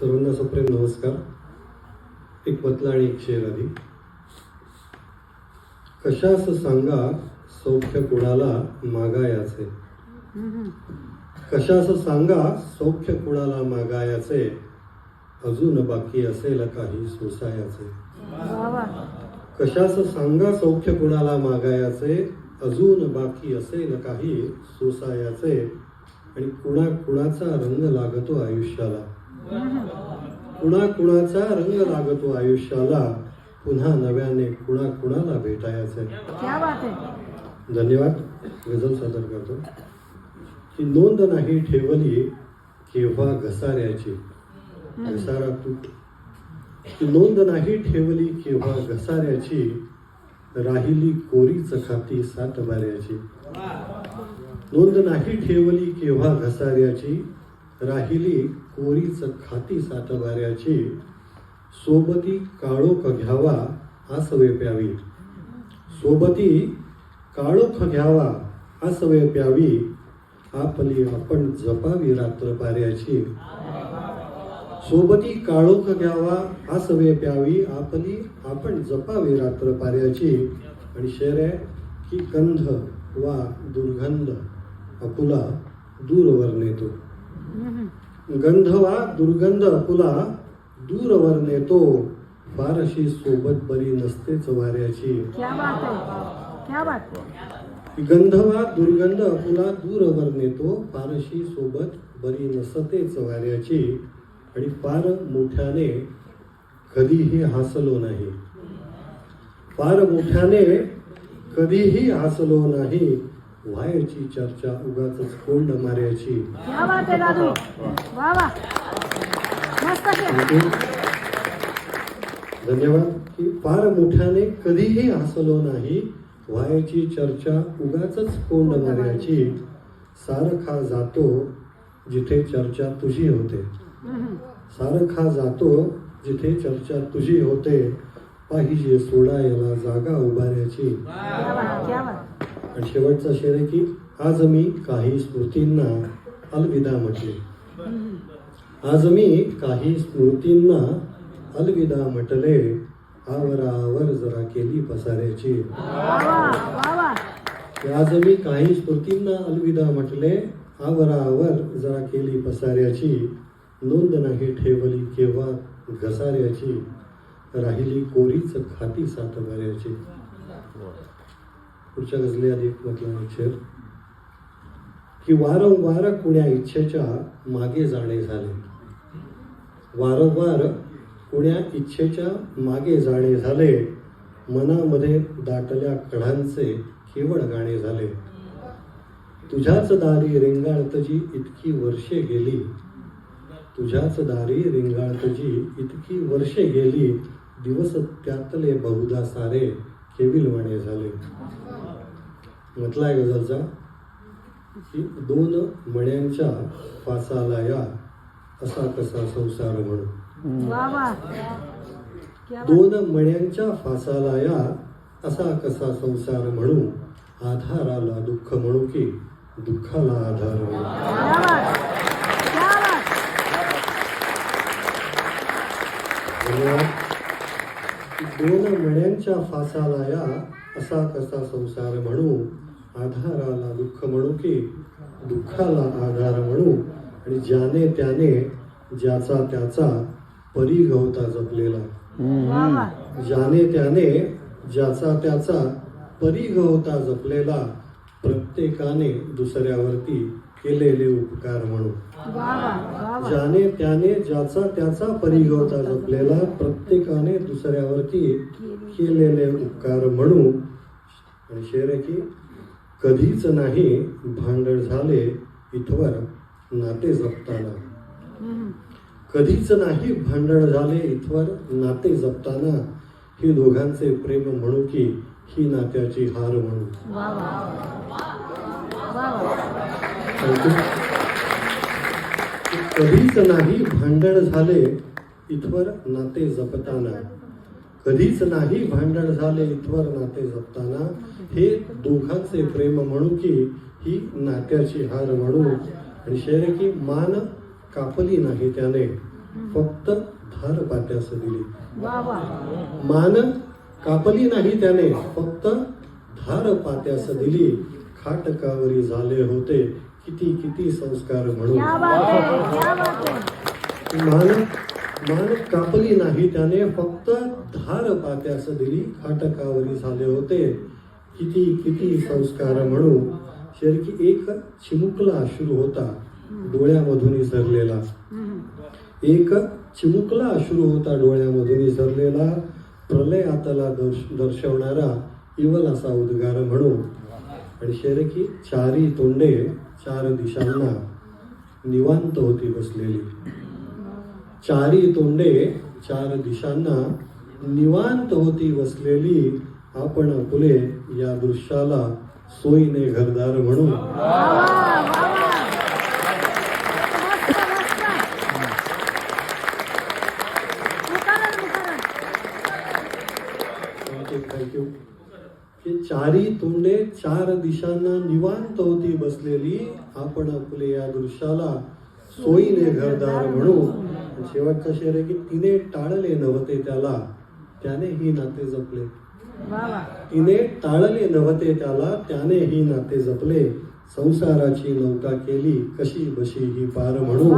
सर्वांना सप्रेम नमस्कार. एक मतला आणि एक शेर आधी. कशास सांगा सौख्य कुणाला मागायाचे? कशास सांगा सौख्य कुणाला मागायाचे? अजून बाकी असेल काही सोसायाचे. कशास सांगा सौख्य कुणाला मागायाचे? अजून बाकी असेल काही सोसायाचे. आणि कुणा कुणाचा रंग लागतो आयुष्याला? कुणा कुणाचा रंग लागतो आयुष्याला पुन्हा नव्याने कुणा कुणाला भेटायचे. क्या बात आहे. धन्यवाद. गझल सादर करतो. की नोंद नाही ठेवली केव्हा घसाऱ्याची. घसारा तूट की नोंद नाही ठेवली केव्हा घसाऱ्याची. राहिली कोरीच खाती सात बाऱ्याची नोंद नाही ठेवली केव्हा घसाऱ्याची. राहिली कोरीच खाती सात बाऱ्याची सोबती काळोख घ्यावा आसवे प्यावी. सोबती काळोख घ्यावा आसवे प्यावी. आपली आपण जपावी रात्र पाऱ्याची सोबती काळोख घ्यावा आसवे प्यावी. आपली आपण जपावी रात्र पाऱ्याची आणि शेर आहे की गंध वा दुर्गंध आपुला दूरवर नेतो. गंध वा दुर्गंध अपुला दूरवर नेतो. फारशी सोबत बरी नसतेच वाऱ्याची क्या बात आहे क्या बात आहे गंधवा दुर्गंध अपुला दूरवर नेतो. फारशी सोबत बरी नसतेच वाऱ्याची आणि फार मोठ्याने कधीही हसलो नाही. फार मोठ्याने कधीही हसलो नाही. व्हायची चर्चा उगाच कोंड आणि धन्यवाद की फार मोठ्याने कधीही हसलो नाही. व्हायची चर्चा उगाच कोंड माऱ्याची सारखा जातो जिथे चर्चा तुझी होते. सारखा जातो जिथे चर्चा तुझी होते. पाहिजे सोडायला जागा बात. आणि शेवटचा शेर आहे की आज मी काही स्मृतींना अलविदा म्हटले. आज मी काही स्मृतींना अलविदा म्हटले आवरावर जरा केली पसाऱ्याची. आज मी काही स्मृतींना अलविदा म्हटले आवरावर जरा केली पसाऱ्याची नोंद नाही ठेवली केव्हा घसाऱ्याची राहिली कोरीच खाती सातबाऱ्याची. पुढच्या गजली आधी शेर की वारंवार कुण्या इच्छेच्या मागे जाणे झाले. वारंवार कुण्या इच्छेच्या मागे जाणे झाले. मनामध्ये दाटल्या कढांचे केवळ गाणे झाले. तुझ्याच दारी रेंगाळतजी इतकी वर्षे गेली. तुझ्याच दारी रेंगाळतजी इतकी वर्षे गेली. दिवस त्यातले बहुधा सारे. केविलवाणे झाले. म्हटलाय गझलचा की दोन मण्यांच्या फासाला या असा कसा संसार बात दोन मण्यांच्या फासाला या असा कसा संसार म्हणू आधाराला दुःख म्हणू की दुःखाला आधार म्हणू. दोन मण्यांच्या फासाला या असा कसा संसार म्हणू? आधाराला दुःख म्हणू की दुःखाला आधार म्हणू? आणि ज्याने त्याने ज्याचा त्याचा परिगवता जपलेला. वा वा ज्याने त्याने ज्याचा त्याचा परिगवता जपलेला प्रत्येकाने दुसऱ्यावरती केलेले उपकार म्हणू वा वा वा वा. ज्याने त्याने ज्याचा त्याचा परिगवता जपलेला प्रत्येकाने दुसऱ्यावरती केलेले उपकार म्हणू आणि शेर की कधीच नाही भांडण झाले इथवर नाते जपताना. कधीच नाही भांडण झाले इथवर नाते जपताना. ही दोघांचे प्रेम म्हणू की ही नात्याची हार म्हणू वा वा वा. वा सांगतो. कधीच नाही भांडण झाले इथवर नाते जपताना. कधीच नाही भांडण झाले इथवर नाते जपताना. हे दोघांचे प्रेम म्हणू की ही नात्याची हार म्हणू. आणि शेर की मान कापली नाही त्याने. फक्त धार पाट्यास दिली. मान कापली नाही त्याने फक्त धार पात्यास दिली. खाटकावरी झाले होते. किती किती संस्कार म्हणून. मान मान कापली नाही त्याने फक्त धार पात्यास दिली. खाटकावरी झाले होते. किती किती संस्कार म्हणू शेरकी एक चिमुकला अश्रू होता. डोळ्यामधून हम्म. एक चिमुकला अश्रू होता डोळ्यामधून झरलेला प्रलयातला दर्श दर्शवणारा इवल असा उद्गार म्हणू आणि शेरकी चारी तोंडे चार दिशांना निवांत होती बसलेली. चारी तोंडे चार दिशांना निवांत होती बसलेली आपण फुले या दृश्याला सोयीने घरदार म्हणू वा वा वा वा मस्त मस्त मुखारन मुखारन थँक्यू थँक्यू की चारी तोंडे चार दिशांना निवांत होती बसलेली. आपण आपले या दृश्याला सोयीने घरदार म्हणू. शेवटचा शेर आहे की तिने टाळले नव्हते त्याला. त्याने ही नाते जपले. तिने टाळले नव्हते त्याला. त्याने ही नाते जपले. संसाराची नौका केली. कशी बशी ही पार म्हणू.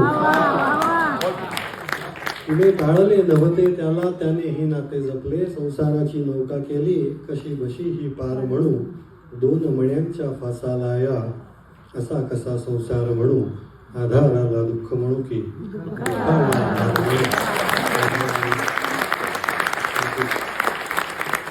पुढे टाळले नव्हते त्याला त्याने हे नाते जपले. संसाराची नौका केली कशी बशी ही पार म्हणू. दोन मण्यांच्या फासाला या असा कसा संसार म्हणू. आधाराला दुःख म्हणू की